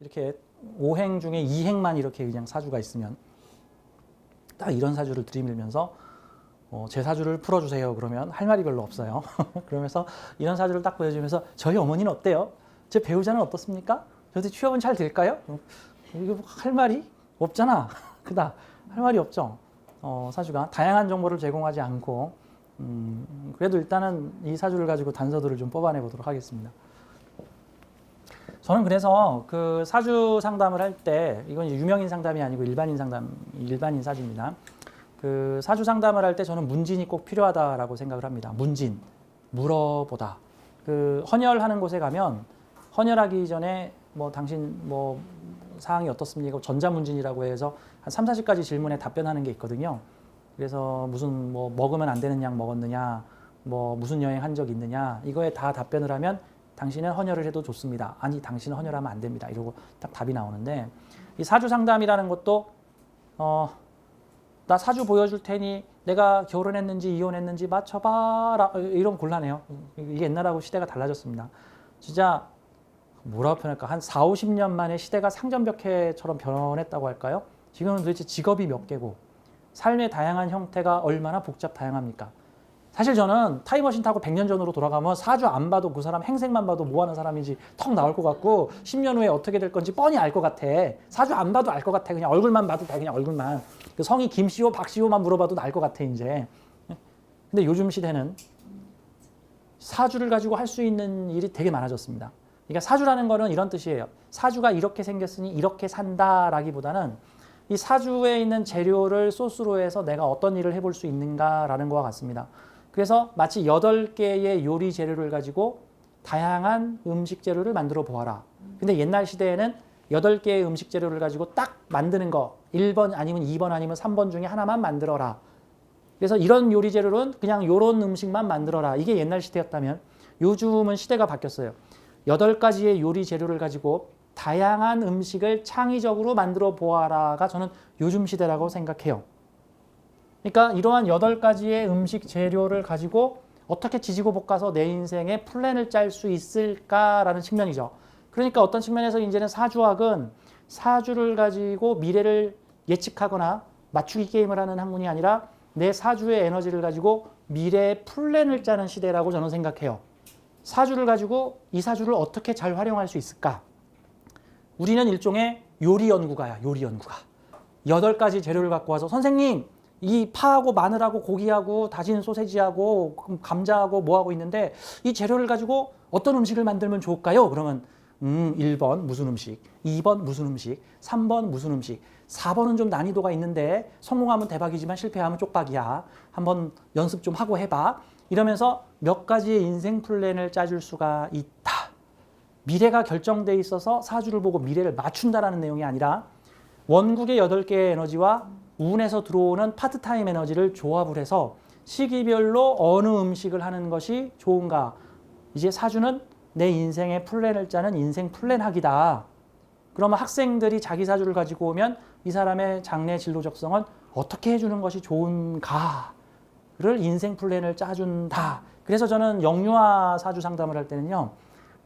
이렇게 5행 중에 2행만 이렇게 그냥 사주가 있으면 딱 이런 사주를 들이밀면서 어, 제 사주를 풀어주세요. 그러면 할 말이 별로 없어요. 그러면서 이런 사주를 딱 보여주면서 저희 어머니는 어때요? 제 배우자는 어떻습니까? 저한테 취업은 잘 될까요? 어, 이거 뭐할 말이 없잖아. 그다 할 말이 없죠. 어, 사주가 다양한 정보를 제공하지 않고 음, 그래도 일단은 이 사주를 가지고 단서들을 좀 뽑아내 보도록 하겠습니다. 저는 그래서 그 사주 상담을 할 때 이건 유명인 상담이 아니고 일반인 상담 일반인 사주입니다. 그 사주 상담을 할 때 저는 문진이 꼭 필요하다라고 생각을 합니다. 문진 물어보다. 그 헌혈하는 곳에 가면 헌혈하기 전에 뭐 당신 뭐 사항이 어떻습니까? 전자문진이라고 해서 한 3, 40가지 질문에 답변하는 게 있거든요. 그래서 무슨 뭐 먹으면 안 되는 약 먹었느냐, 뭐 무슨 여행 한 적 있느냐, 이거에 다 답변을 하면 당신은 헌혈을 해도 좋습니다. 아니, 당신은 헌혈하면 안 됩니다. 이러고 딱 답이 나오는데 이 사주 상담이라는 것도 어, 나 사주 보여줄 테니 내가 결혼했는지 이혼했는지 맞춰봐라 이런 곤란해요. 이게 옛날하고 시대가 달라졌습니다. 진짜 뭐라고 표현할까 한 4, 50년 만에 시대가 상전벽해처럼 변했다고 할까요? 지금은 도대체 직업이 몇 개고 삶의 다양한 형태가 얼마나 복잡 다양합니까? 사실 저는 타임머신 타고 100년 전으로 돌아가면 사주 안 봐도 그 사람 행색만 봐도 뭐 하는 사람인지 턱 나올 것 같고 10년 후에 어떻게 될 건지 뻔히 알 것 같아. 사주 안 봐도 알 것 같아. 그냥 얼굴만 봐도 돼. 그냥 얼굴만. 그 성이 김씨호, 박씨호만 물어봐도 알 것 같아 이제. 근데 요즘 시대는 사주를 가지고 할 수 있는 일이 되게 많아졌습니다. 그러니까 사주라는 거는 이런 뜻이에요. 사주가 이렇게 생겼으니 이렇게 산다라기보다는 이 사주에 있는 재료를 소스로 해서 내가 어떤 일을 해볼 수 있는가라는 것과 같습니다. 그래서 마치 여덟 개의 요리 재료를 가지고 다양한 음식 재료를 만들어 보아라. 근데 옛날 시대에는 여덟 개의 음식 재료를 가지고 딱 만드는 거 1번 아니면 2번 아니면 3번 중에 하나만 만들어라. 그래서 이런 요리 재료는 그냥 요런 음식만 만들어라. 이게 옛날 시대였다면 요즘은 시대가 바뀌었어요. 여덟 가지의 요리 재료를 가지고 다양한 음식을 창의적으로 만들어 보아라가 저는 요즘 시대라고 생각해요. 그러니까 이러한 여덟 가지의 음식 재료를 가지고 어떻게 지지고 볶아서 내 인생의 플랜을 짤 수 있을까라는 측면이죠. 그러니까 어떤 측면에서 이제는 사주학은 사주를 가지고 미래를 예측하거나 맞추기 게임을 하는 학문이 아니라 내 사주의 에너지를 가지고 미래의 플랜을 짜는 시대라고 저는 생각해요. 사주를 가지고 이 사주를 어떻게 잘 활용할 수 있을까? 우리는 일종의 요리 연구가야, 요리 연구가. 여덟 가지 재료를 갖고 와서 선생님, 이 파하고 마늘하고 고기하고 다진 소세지하고 감자하고 뭐하고 있는데 이 재료를 가지고 어떤 음식을 만들면 좋을까요? 그러면 음, 1번 무슨 음식, 2번 무슨 음식, 3번 무슨 음식, 4번은 좀 난이도가 있는데 성공하면 대박이지만 실패하면 쪽박이야. 한번 연습 좀 하고 해봐. 이러면서 몇 가지의 인생 플랜을 짜줄 수가 있다. 미래가 결정돼 있어서 사주를 보고 미래를 맞춘다라는 내용이 아니라 원국의 여덟 개의 에너지와 운에서 들어오는 파트타임 에너지를 조합을 해서 시기별로 어느 음식을 하는 것이 좋은가. 이제 사주는 내 인생의 플랜을 짜는 인생 플랜학이다. 그러면 학생들이 자기 사주를 가지고 오면 이 사람의 장래 진로 적성은 어떻게 해주는 것이 좋은가를 인생 플랜을 짜준다. 그래서 저는 영유아 사주 상담을 할 때는요.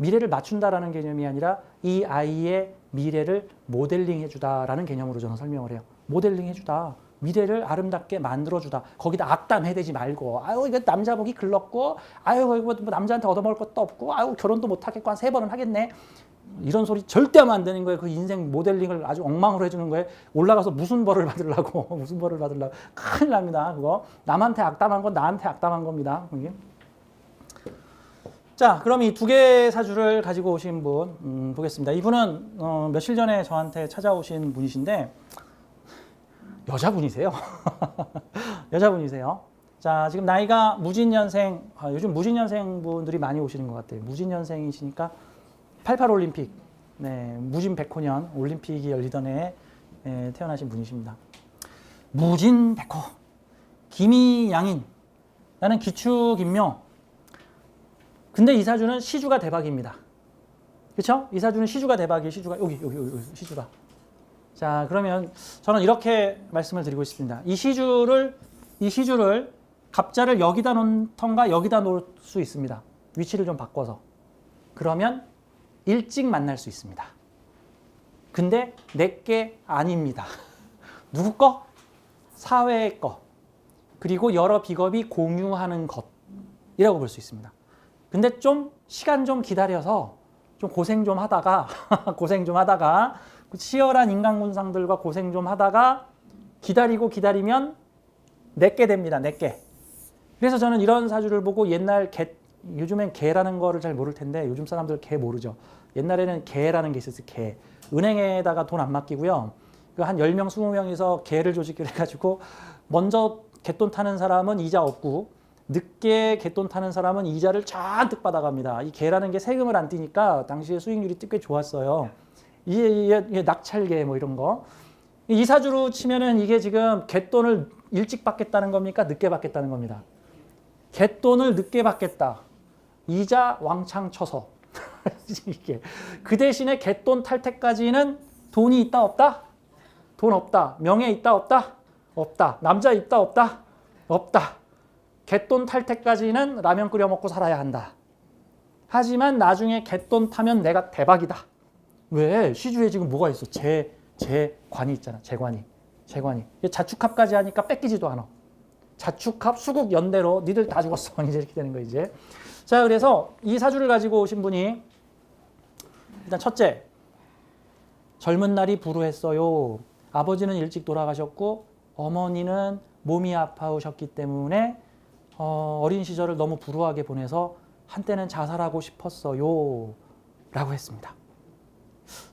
미래를 맞춘다라는 개념이 아니라 이 아이의 미래를 모델링 해주다라는 개념으로 저는 설명을 해요. 모델링 해주다. 미래를 아름답게 만들어주다. 거기다 악담 해대지 말고, 아유, 이거 남자 보기 글렀고, 아유, 이거 뭐 남자한테 얻어먹을 것도 없고, 아유, 결혼도 못 하겠고, 한 세 번은 하겠네. 이런 소리 절대 하면 안 되는 거예요. 그 인생 모델링을 아주 엉망으로 해주는 거예요. 올라가서 무슨 벌을 받으려고, 무슨 벌을 받으려고. 큰일 납니다. 그거. 남한테 악담한 건 나한테 악담한 겁니다. 이게. 자, 그럼 이 두 개의 사주를 가지고 오신 분 음, 보겠습니다. 이분은 어, 며칠 전에 저한테 찾아오신 분이신데 여자분이세요. 여자분이세요. 자, 지금 나이가 무진년생, 아, 요즘 무진년생 분들이 많이 오시는 것 같아요. 무진년생이시니까 88 올림픽, 네, 무진 백호년 올림픽이 열리던 해에 예, 태어나신 분이십니다. 무진 백호, 김희양인, 나는 기추 김묘, 근데 이 사주는 시주가 대박입니다. 그렇죠? 이 사주는 시주가 대박이에요. 시주가 여기 여기 여기 시주가. 자, 그러면 저는 이렇게 말씀을 드리고 싶습니다. 이 시주를 이 시주를 갑자를 여기다 놓던가 여기다 놓을 수 있습니다. 위치를 좀 바꿔서. 그러면 일찍 만날 수 있습니다. 근데 내게 아닙니다. 누구 거? 사회의 거. 그리고 여러 비겁이 공유하는 것이라고 볼 수 있습니다. 근데 좀 시간 좀 기다려서 좀 고생 좀 하다가 고생 좀 하다가 치열한 인간 군상들과 고생 좀 하다가 기다리고 기다리면 내게 됩니다. 내게. 그래서 저는 이런 사주를 보고 옛날 개 요즘엔 개라는 거를 잘 모를 텐데 요즘 사람들 개 모르죠. 옛날에는 개라는 게 있었어요. 개. 은행에다가 돈 안 맡기고요. 그한 10명, 20명이서 개를 조직을 해가지고 먼저 개돈 타는 사람은 이자 없고 늦게 개돈 타는 사람은 이자를 잔뜩 받아갑니다. 이 개라는 게 세금을 안 띄니까 당시에 수익률이 꽤 좋았어요. 이게, 이게, 이게 낙찰개 뭐 이런 거. 이 사주로 치면은 이게 지금 개돈을 일찍 받겠다는 겁니까? 늦게 받겠다는 겁니다. 개돈을 늦게 받겠다. 이자 왕창 쳐서. 이게. 그 대신에 개돈 탈 때까지는 돈이 있다 없다? 돈 없다. 명예 있다 없다? 없다. 남자 있다 없다? 없다. 개돈 탈 때까지는 라면 끓여 먹고 살아야 한다. 하지만 나중에 개돈 타면 내가 대박이다. 왜? 시주에 지금 뭐가 있어? 재, 재관이 있잖아. 재관이. 재관이. 자축합까지 하니까 뺏기지도 않아. 자축합, 수국, 연대로 니들 다 죽었어. 이제 이렇게 되는 거 이제. 자, 그래서 이 사주를 가지고 오신 분이 일단 첫째, 젊은 날이 불우했어요. 아버지는 일찍 돌아가셨고 어머니는 몸이 아파오셨기 때문에 어, 어린 시절을 너무 불우하게 보내서 한때는 자살하고 싶었어요. 라고 했습니다.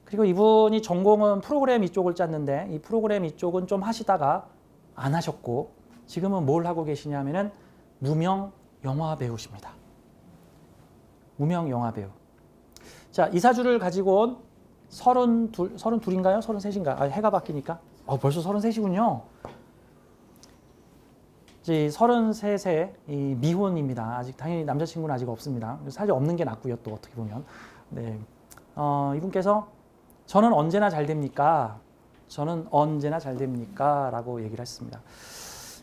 그리고 이분이 전공은 프로그램 이쪽을 짰는데 이 프로그램 이쪽은 좀 하시다가 안 하셨고 지금은 뭘 하고 계시냐면은 무명 영화 배우십니다. 무명 영화 배우. 자, 이 사주를 가지고 온 서른둘, 서른둘인가요? 서른셋인가? 아, 해가 바뀌니까. 어, 벌써 서른셋이군요. 이제 서른셋의 이 미혼입니다. 아직 당연히 남자친구는 아직 없습니다. 사실 없는 게 낫고요, 또 어떻게 보면. 네. 어, 이분께서 저는 언제나 잘 됩니까? 저는 언제나 잘 됩니까? 라고 얘기를 했습니다.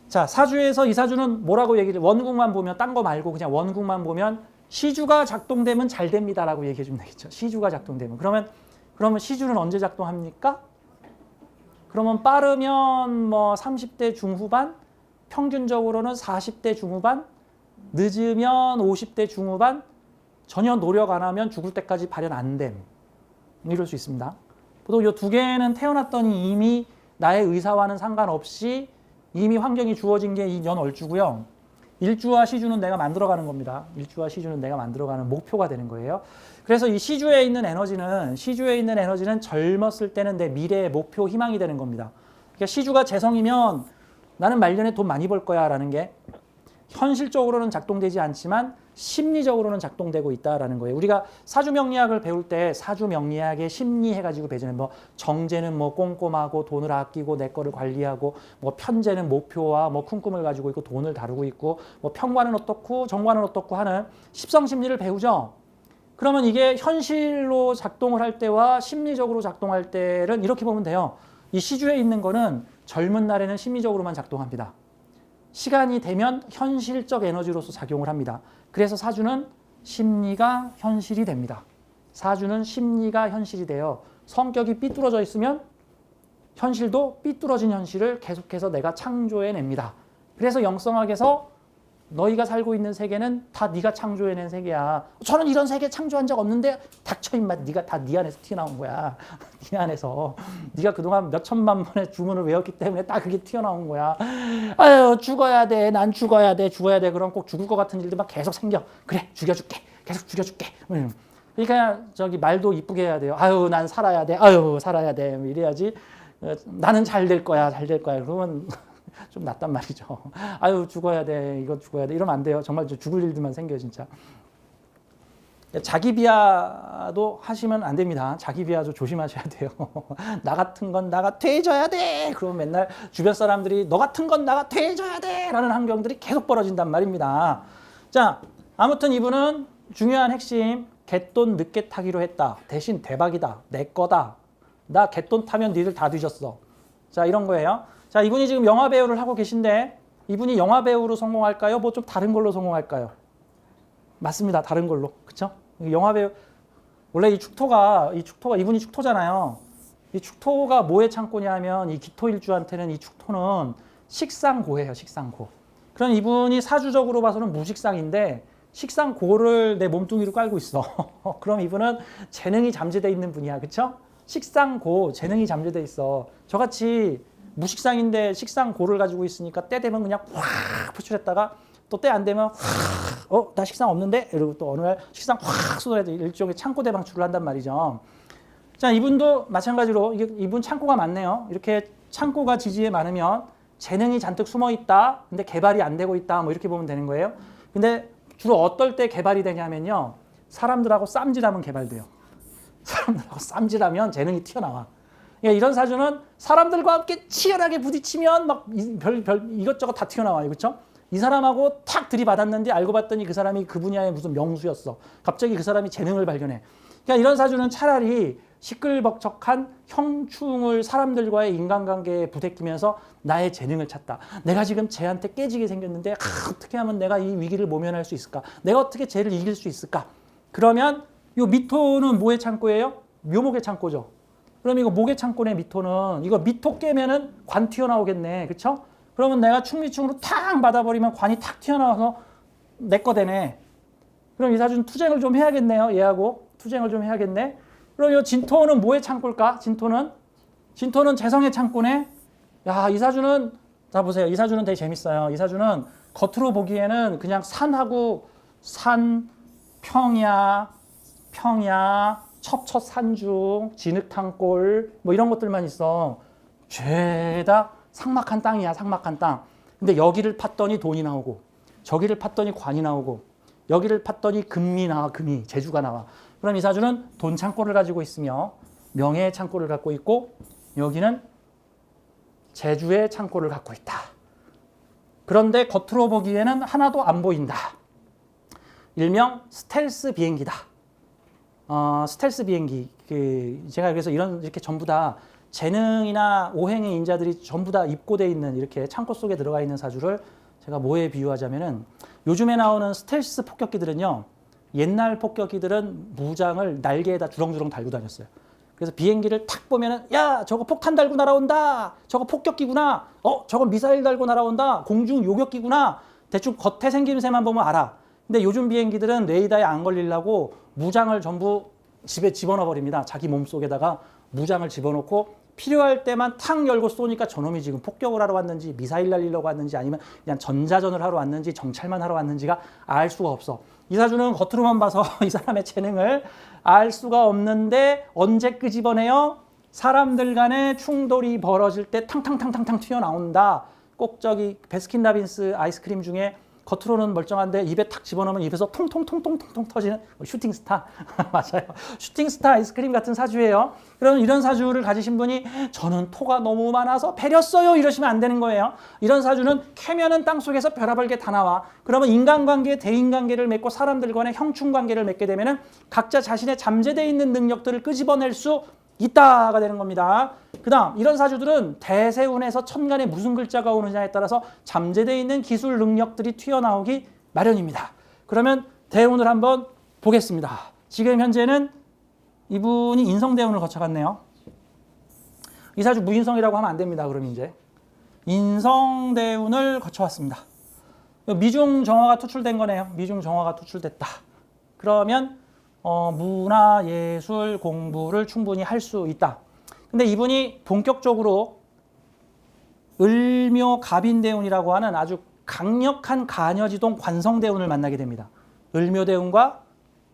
자, 사주에서 이 사주는 뭐라고 얘기를, 원국만 보면, 딴 거 말고 그냥 원국만 보면 시주가 작동되면 잘 됩니다 라고 얘기해 주면 되겠죠. 시주가 작동되면. 그러면, 그러면 시주는 언제 작동합니까? 그러면 빠르면 뭐 30대 중후반, 평균적으로는 40대 중후반, 늦으면 50대 중후반, 전혀 노력 안 하면 죽을 때까지 발현 안 됨. 이럴 수 있습니다. 보통 이 두 개는 태어났더니 이미 나의 의사와는 상관없이 이미 환경이 주어진 게 이 연월주고요. 일주와 시주는 내가 만들어가는 겁니다. 일주와 시주는 내가 만들어가는 목표가 되는 거예요. 그래서 이 시주에 있는 에너지는 시주에 있는 에너지는 젊었을 때는 내 미래의 목표, 희망이 되는 겁니다. 그러니까 시주가 재성이면 나는 말년에 돈 많이 벌 거야 라는 게 현실적으로는 작동되지 않지만 심리적으로는 작동되고 있다라는 거예요. 우리가 사주 명리학을 배울 때 사주 명리학의 심리 해가지고 배제는 뭐 정제는 뭐 꼼꼼하고 돈을 아끼고 내 거를 관리하고 뭐 편제는 목표와 뭐 큰 꿈을 가지고 있고 돈을 다루고 있고 뭐 평관은 어떻고 정관은 어떻고 하는 십성 심리를 배우죠. 그러면 이게 현실로 작동을 할 때와 심리적으로 작동할 때를 이렇게 보면 돼요. 이 시주에 있는 거는 젊은 날에는 심리적으로만 작동합니다. 시간이 되면 현실적 에너지로서 작용을 합니다. 그래서 사주는 심리가 현실이 됩니다. 사주는 심리가 현실이 돼요. 성격이 삐뚤어져 있으면 현실도 삐뚤어진 현실을 계속해서 내가 창조해냅니다. 그래서 영성학에서 너희가 살고 있는 세계는 다 네가 창조해낸 세계야. 저는 이런 세계 창조한 적 없는데 닥쳐 임마. 네가 다 네 안에서 튀어나온 거야. 네 안에서 네가 그동안 몇 천만 번의 주문을 외웠기 때문에 딱 그게 튀어나온 거야. 아유 죽어야 돼. 난 죽어야 돼. 죽어야 돼. 그럼 꼭 죽을 것 같은 일들만 계속 생겨. 그래 죽여줄게. 계속 죽여줄게. 음. 그러니까 저기 말도 이쁘게 해야 돼요. 아유 난 살아야 돼. 아유 살아야 돼. 뭐 이래야지. 어, 나는 잘 될 거야. 잘 될 거야. 그러면 좀 낫단 말이죠. 아유 죽어야 돼, 이거 죽어야 돼, 이러면 안 돼요. 정말 죽을 일들만 생겨 요 진짜. 자기 비하도 하시면 안 됩니다. 자기 비하도 조심하셔야 돼요. 나 같은 건 나가 퇴해져야 돼. 그러면 맨날 주변 사람들이 너 같은 건 나가 퇴해져야 돼. 라는 환경들이 계속 벌어진단 말입니다. 자, 아무튼 이분은 중요한 핵심 개돈 늦게 타기로 했다. 대신 대박이다. 내 거다. 나 개돈 타면 니들 다 뒤졌어. 자, 이런 거예요. 자, 이분이 지금 영화 배우를 하고 계신데 이분이 영화 배우로 성공할까요? 뭐 좀 다른 걸로 성공할까요? 맞습니다. 다른 걸로. 그쵸? 영화 배우 원래 이 축토가 이 축토가 이분이 축토잖아요. 이 축토가 뭐의 창고냐면 이 기토일주한테는 이 축토는 식상고예요. 식상고. 그럼 이분이 사주적으로 봐서는 무식상인데 식상고를 내 몸뚱이로 깔고 있어. 그럼 이분은 재능이 잠재돼 있는 분이야. 그쵸? 식상고 재능이 잠재돼 있어. 저같이 무식상인데 식상 고를 가지고 있으니까 때 되면 그냥 확 표출했다가 또 때 안 되면 확, 어, 나 식상 없는데? 이러고 또 어느 날 식상 확 쏟아내도 일종의 창고 대 방출을 한단 말이죠. 자, 이분도 마찬가지로 이게 이분 창고가 많네요. 이렇게 창고가 지지에 많으면 재능이 잔뜩 숨어 있다. 근데 개발이 안 되고 있다. 뭐 이렇게 보면 되는 거예요. 근데 주로 어떨 때 개발이 되냐면요. 사람들하고 쌈질하면 개발돼요. 사람들하고 쌈질하면 재능이 튀어나와. 그러니까 이런 사주는 사람들과 함께 치열하게 부딪히면 막 별 별 이것저것 다 튀어나와요. 그렇죠? 이 사람하고 탁 들이받았는데 알고 봤더니 그 사람이 그 분야의 무슨 명수였어. 갑자기 그 사람이 재능을 발견해. 그러니까 이런 사주는 차라리 시끌벅적한 형충을 사람들과의 인간관계에 부대끼면서 나의 재능을 찾다. 내가 지금 쟤한테 깨지게 생겼는데 아, 어떻게 하면 내가 이 위기를 모면할 수 있을까? 내가 어떻게 쟤를 이길 수 있을까? 그러면 요 미토는 뭐의 창고예요? 묘목의 창고죠. 그럼 이거 목의 창고네 미토는 이거 미토 깨면은 관 튀어나오겠네. 그렇죠? 그러면 내가 충미충으로 탁 받아버리면 관이 탁 튀어나와서 내 거 되네. 그럼 이 사주는 투쟁을 좀 해야겠네요. 얘하고 투쟁을 좀 해야겠네. 그럼 이 진토는 뭐의 창고일까? 진토는 진토는 재성의 창고네. 야, 이 사주는 자 보세요. 이 사주는 되게 재밌어요. 이 사주는 겉으로 보기에는 그냥 산하고 산, 평야, 평야, 첩첩 산중, 진흙탕골 뭐 이런 것들만 있어. 죄다 상막한 땅이야, 상막한 땅. 근데 여기를 팠더니 돈이 나오고 저기를 팠더니 관이 나오고 여기를 팠더니 금이 나와, 금이 재주가 나와. 그럼 이 사주는 돈 창고를 가지고 있으며 명예의 창고를 갖고 있고 여기는 재주의 창고를 갖고 있다. 그런데 겉으로 보기에는 하나도 안 보인다. 일명 스텔스 비행기다. 어, 스텔스 비행기. 그 제가 그래서 이런 이렇게 전부 다 재능이나 오행의 인자들이 전부 다 입고돼 있는 이렇게 창고 속에 들어가 있는 사주를 제가 뭐에 비유하자면은 요즘에 나오는 스텔스 폭격기들은요. 옛날 폭격기들은 무장을 날개에다 주렁주렁 달고 다녔어요. 그래서 비행기를 탁 보면은 야 저거 폭탄 달고 날아온다. 저거 폭격기구나. 어 저거 미사일 달고 날아온다. 공중 요격기구나. 대충 겉에 생김새만 보면 알아. 근데 요즘 비행기들은 레이더에 안 걸리려고 무장을 전부 집에 집어넣어 버립니다. 자기 몸 속에다가 무장을 집어넣고 필요할 때만 탁 열고 쏘니까 저놈이 지금 폭격을 하러 왔는지 미사일 날리려고 왔는지 아니면 그냥 전자전을 하러 왔는지 정찰만 하러 왔는지가 알 수가 없어. 이 사주는 겉으로만 봐서 이 사람의 재능을 알 수가 없는데 언제 끄집어내요? 사람들 간의 충돌이 벌어질 때 탕탕탕탕탕 튀어나온다. 꼭 저기 베스킨라빈스 아이스크림 중에 겉으로는 멀쩡한데 입에 탁 집어넣으면 입에서 통통통통통통 터지는 뭐 슈팅 스타. 맞아요. 슈팅 스타 아이스크림 같은 사주예요. 그럼 이런 사주를 가지신 분이 저는 토가 너무 많아서 배렸어요 이러시면 안 되는 거예요. 이런 사주는 캐면은 땅 속에서 별아벌게 다 나와. 그러면 인간관계 대인관계를 맺고 사람들 간의 형충관계를 맺게 되면은 각자 자신의 잠재되어 있는 능력들을 끄집어낼 수 있다가 되는 겁니다. 그 다음 이런 사주들은 대세운에서 천간에 무슨 글자가 오느냐에 따라서 잠재되어 있는 기술 능력들이 튀어나오기 마련입니다. 그러면 대운을 한번 보겠습니다. 지금 현재는 이분이 인성대운을 거쳐갔네요. 이 사주 무인성이라고 하면 안 됩니다. 그럼 이제 인성대운을 거쳐왔습니다. 미중 정화가 투출된 거네요. 미중 정화가 투출됐다. 그러면 어, 문화 예술 공부를 충분히 할 수 있다. 근데 이분이 본격적으로 을묘 갑인대운이라고 하는 아주 강력한 가녀지동 관성대운을 만나게 됩니다. 을묘대운과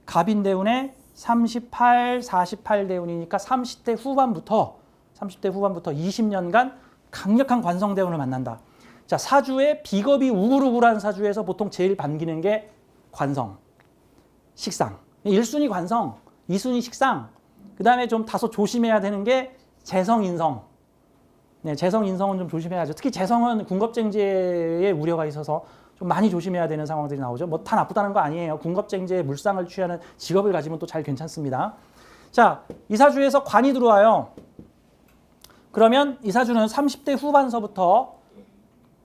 갑인대운의 38, 48대운이니까 30대 후반부터 30대 후반부터 20년간 강력한 관성대운을 만난다. 자, 사주의 비겁이 우글우글한 사주에서 보통 제일 반기는 게 관성, 식상. 1순위 관성, 2순위 식상, 그 다음에 좀 다소 조심해야 되는 게 재성, 인성. 네, 재성, 인성은 좀 조심해야죠. 특히 재성은 군겁쟁제의 우려가 있어서 좀 많이 조심해야 되는 상황들이 나오죠. 뭐 다 나쁘다는 거 아니에요. 군겁쟁제의 물상을 취하는 직업을 가지면 또 잘 괜찮습니다. 자, 이사주에서 관이 들어와요. 그러면 이사주는 30대 후반서부터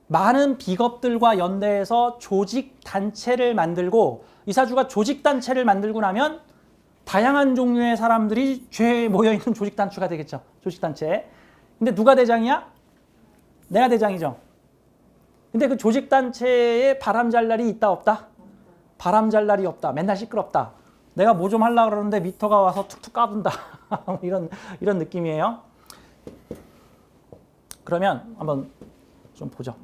많은 비겁들과 연대해서 조직 단체를 만들고 이사주가 조직 단체를 만들고 나면 다양한 종류의 사람들이 죄에 모여 있는 조직 단체가 되겠죠. 조직 단체. 근데 누가 대장이야? 내가 대장이죠. 근데 그 조직 단체에 바람 잘 날이 있다 없다? 바람 잘 날이 없다. 맨날 시끄럽다. 내가 뭐 좀 하려고 그러는데 미터가 와서 툭툭 까분다. 이런 이런 느낌이에요. 그러면 한번 좀 보죠.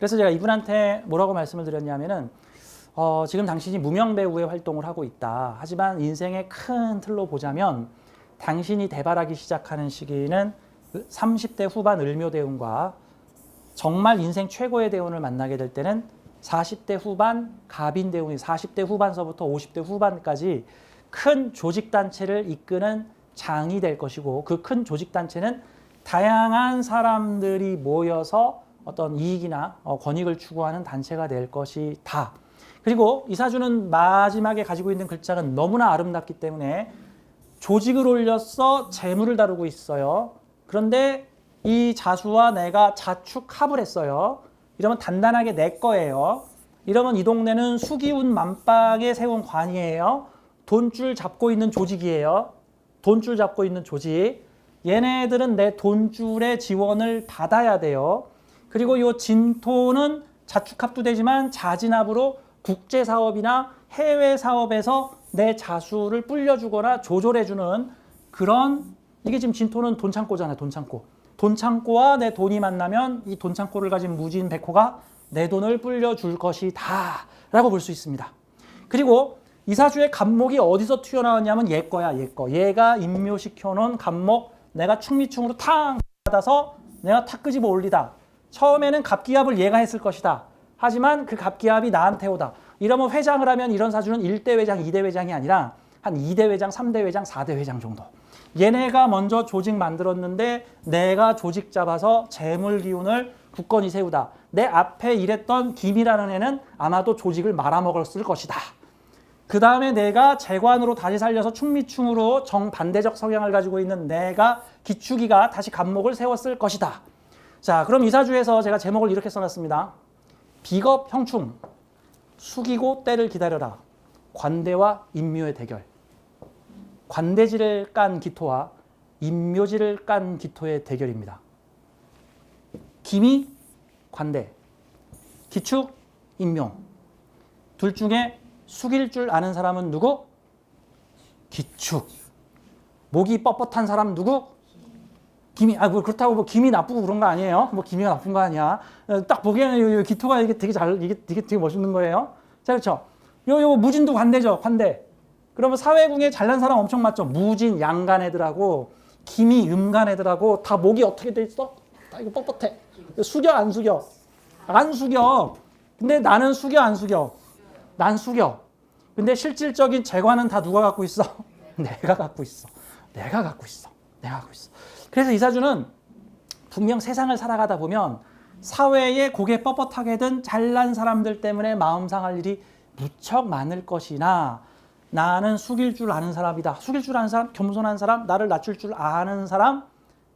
그래서 제가 이분한테 뭐라고 말씀을 드렸냐면은 어, 지금 당신이 무명 배우의 활동을 하고 있다. 하지만 인생의 큰 틀로 보자면 당신이 대발하기 시작하는 시기는 30대 후반 을묘 대운과 정말 인생 최고의 대운을 만나게 될 때는 40대 후반 갑인 대운이 40대 후반서부터 50대 후반까지 큰 조직 단체를 이끄는 장이 될 것이고 그 큰 조직 단체는 다양한 사람들이 모여서 어떤 이익이나 어, 권익을 추구하는 단체가 될 것이다. 그리고 이사주는 마지막에 가지고 있는 글자는 너무나 아름답기 때문에 조직을 올려서 재물을 다루고 있어요. 그런데 이 자수와 내가 자축합을 했어요. 이러면 단단하게 내 거예요. 이러면 이 동네는 수기운 만방에 세운 관이에요. 돈줄 잡고 있는 조직이에요. 돈줄 잡고 있는 조직. 얘네들은 내 돈줄의 지원을 받아야 돼요. 그리고 이 진토는 자축합도 되지만 자진합으로 국제 사업이나 해외 사업에서 내 자수를 불려주거나 조절해주는 그런 이게 지금 진토는 돈 창고잖아요. 돈 창고. 돈 창고와 내 돈이 만나면 이 돈 창고를 가진 무진 백호가 내 돈을 불려줄 것이다라고 볼 수 있습니다. 그리고 이사주의 간목이 어디서 튀어나왔냐면 얘 거야, 얘 거. 얘가 임묘시켜 놓은 간목 내가 충미충으로 탕 받아서 내가 탁 끄집어 올리다. 처음에는 갑기합을 얘가 했을 것이다. 하지만 그 갑기합이 나한테 오다. 이러면 회장을 하면 이런 사주는 1대 회장, 2대 회장이 아니라 한 2대 회장, 3대 회장, 4대 회장 정도. 얘네가 먼저 조직 만들었는데 내가 조직 잡아서 재물 기운을 굳건히 세우다. 내 앞에 일했던 김이라는 애는 아마도 조직을 말아먹었을 것이다. 그 다음에 내가 재관으로 다시 살려서 충미충으로 정반대적 성향을 가지고 있는 내가 기축이가 다시 간목을 세웠을 것이다. 자, 그럼 이사주에서 제가 제목을 이렇게 써놨습니다. 비겁 형충, 숙이고 때를 기다려라. 관대와 인묘의 대결. 관대지를 깐 기토와 인묘지를 깐 기토의 대결입니다. 김이 관대, 기축 인묘. 둘 중에 숙일 줄 아는 사람은 누구? 기축. 목이 뻣뻣한 사람 누구? 김이 아 뭐 그렇다고 뭐 김이 나쁘고 그런 거 아니에요? 뭐 김이가 나쁜 거 아니야? 어, 딱 보기에는 요, 요 기토가 이게 되게 잘 이게 되게 되게 멋있는 거예요. 자 그렇죠. 요 요 무진도 관대죠, 관대. 그러면 사회궁에 잘난 사람 엄청 많죠. 무진 양간 애들하고 김이 음간 애들하고 다 목이 어떻게 돼 있어? 아 이거 뻣뻣해. 숙여 안 숙여? 안 숙여. 근데 나는 숙여 안 숙여? 난 숙여. 근데 실질적인 재관은 다 누가 갖고 있어? 내가 갖고 있어. 내가 갖고 있어. 내가 갖고 있어. 그래서 이사주는 분명 세상을 살아가다 보면 사회에 고개 뻣뻣하게 든 잘난 사람들 때문에 마음 상할 일이 무척 많을 것이나 나는 숙일 줄 아는 사람이다. 숙일 줄 아는 사람, 겸손한 사람, 나를 낮출 줄 아는 사람,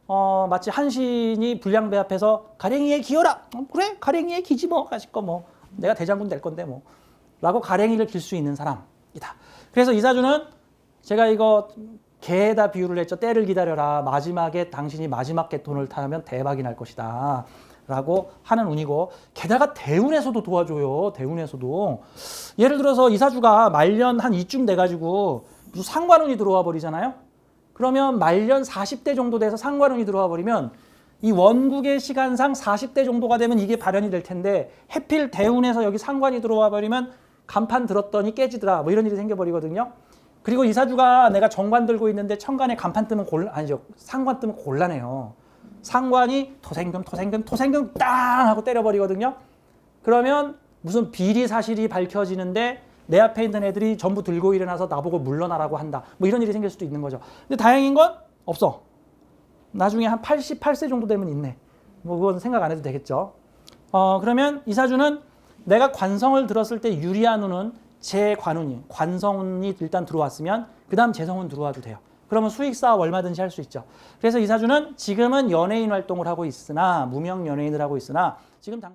어, 마치 한신이 불량배 앞에서 가랭이에 기어라. 어, 그래, 가랭이에 기지 뭐, 가실 거 뭐. 내가 대장군 될 건데 뭐. 라고 가랭이를 길 수 있는 사람이다. 그래서 이사주는 제가 이거 개에다 비유를 했죠. 때를 기다려라. 마지막에 당신이 마지막 개톤을 타면 대박이 날 것이다. 라고 하는 운이고 게다가 대운에서도 도와줘요. 대운에서도 예를 들어서 이사주가 말년 한 이쯤 돼가지고 무슨 상관운이 들어와 버리잖아요. 그러면 말년 40대 정도 돼서 상관운이 들어와 버리면 이 원국의 시간상 40대 정도가 되면 이게 발현이 될 텐데 해필 대운에서 여기 상관이 들어와 버리면 간판 들었더니 깨지더라. 뭐 이런 일이 생겨버리거든요. 그리고 이사주가 내가 정관 들고 있는데 천간에 간판 뜨면 곤 아니죠 상관 뜨면 곤란해요. 상관이 토생금 토생금 토생금 땅 하고 때려버리거든요. 그러면 무슨 비리 사실이 밝혀지는데 내 앞에 있는 애들이 전부 들고 일어나서 나보고 물러나라고 한다. 뭐 이런 일이 생길 수도 있는 거죠. 근데 다행인 건 없어. 나중에 한 88세 정도 되면 있네. 뭐 그건 생각 안 해도 되겠죠. 어 그러면 이사주는 내가 관성을 들었을 때 유리한 운은 제 관운이 관성운이 일단 들어왔으면 그 다음 재성운 들어와도 돼요. 그러면 수익 사업 얼마든지 할 수 있죠. 그래서 이 사주는 지금은 연예인 활동을 하고 있으나 무명 연예인을 하고 있으나 지금 당